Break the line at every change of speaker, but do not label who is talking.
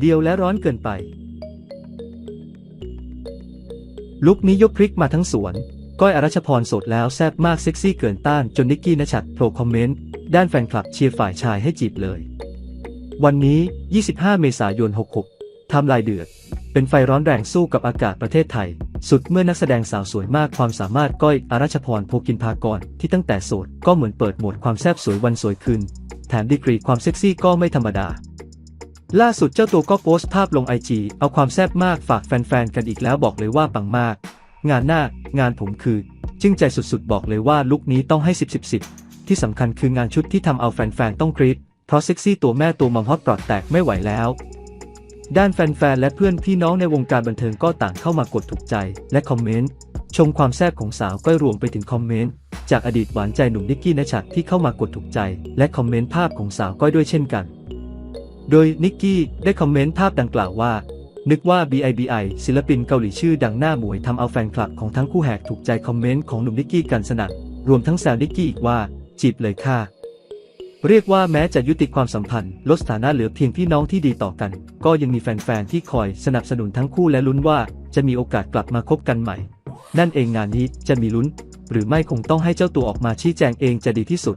เดียวและร้อนเกินไป ลุคนี้ยกพริกมาทั้งสวน ก้อยอรัชพรโสดแล้วแซ่บมากเซ็กซี่เกินต้านจนนิกกี้นชัดโผล่คอมเมนต์ ด้านแฟนคลับเชียร์ฝ่ายชายให้จีบเลย วันนี้ 25 เมษายน 66 ทำลายเดือด เป็นไฟร้อนแรงสู้กับอากาศประเทศไทย สุดเมื่อนักแสดงสาวสวยมากความสามารถก้อยอรัชพรโพกินพากรที่ตั้งแต่โสดก็เหมือนเปิดโหมดความแซ่บสวยวันสวยคืนแถมดีกรีความเซ็กซี่ก็ไม่ธรรมดา ล่าสุดเจ้าตัวก็โพสต์ภาพลงไอจีเอาความแซ่บมากฝากแฟนๆ กันอีกแล้วบอกเลยว่าปังมาก งานหน้างานผมคือ จึงใจสุดๆ บอกเลยว่าลุคนี้ต้องให้ 10 10 10 ที่สำคัญคืองานชุดที่ทำเอาแฟนๆ ต้องกรี๊ดเพราะเซ็กซี่ตัวแม่ตัวมัมฮอตปลอดแตกไม่ไหวแล้ว ด้านแฟนๆ และเพื่อนพี่น้องในวงการบันเทิงก็ต่างเข้ามากดถูกใจและคอมเมนต์ชมความแซ่บของสาวก้อยรวมไปถึงคอมเมนต์จากอดีตหวานใจหนุ่มนิกกี้นชัดที่เข้ามากดถูกใจ และคอมเมนต์ภาพของสาวก้อยด้วยเช่นกัน โดยนิกกี้ได้คอมเมนต์ภาพดังกล่าวว่า นึกว่า BIBI ศิลปินเกาหลีชื่อดังหน้าหมวยทำเอาแฟนคลับของทั้งคู่แหกถูกใจคอมเมนต์ของหนุ่มนิกกี้กันสนั่นรวมทั้งแซวนิกกี้อีกว่า จีบเลยค่ะ เรียกว่าแม้จะยุติความสัมพันธ์ ลดสถานะเหลือเพียงพี่น้องที่ดีต่อกัน ก็ยังมีแฟนๆที่คอยสนับสนุนทั้งคู่และลุ้นว่าจะมีโอกาสกลับมาคบกันใหม่ นั่นเองงานนี้จะมีลุ้น หรือไม่คงต้องให้เจ้าตัวออกมาชี้แจงเองจะดีที่สุด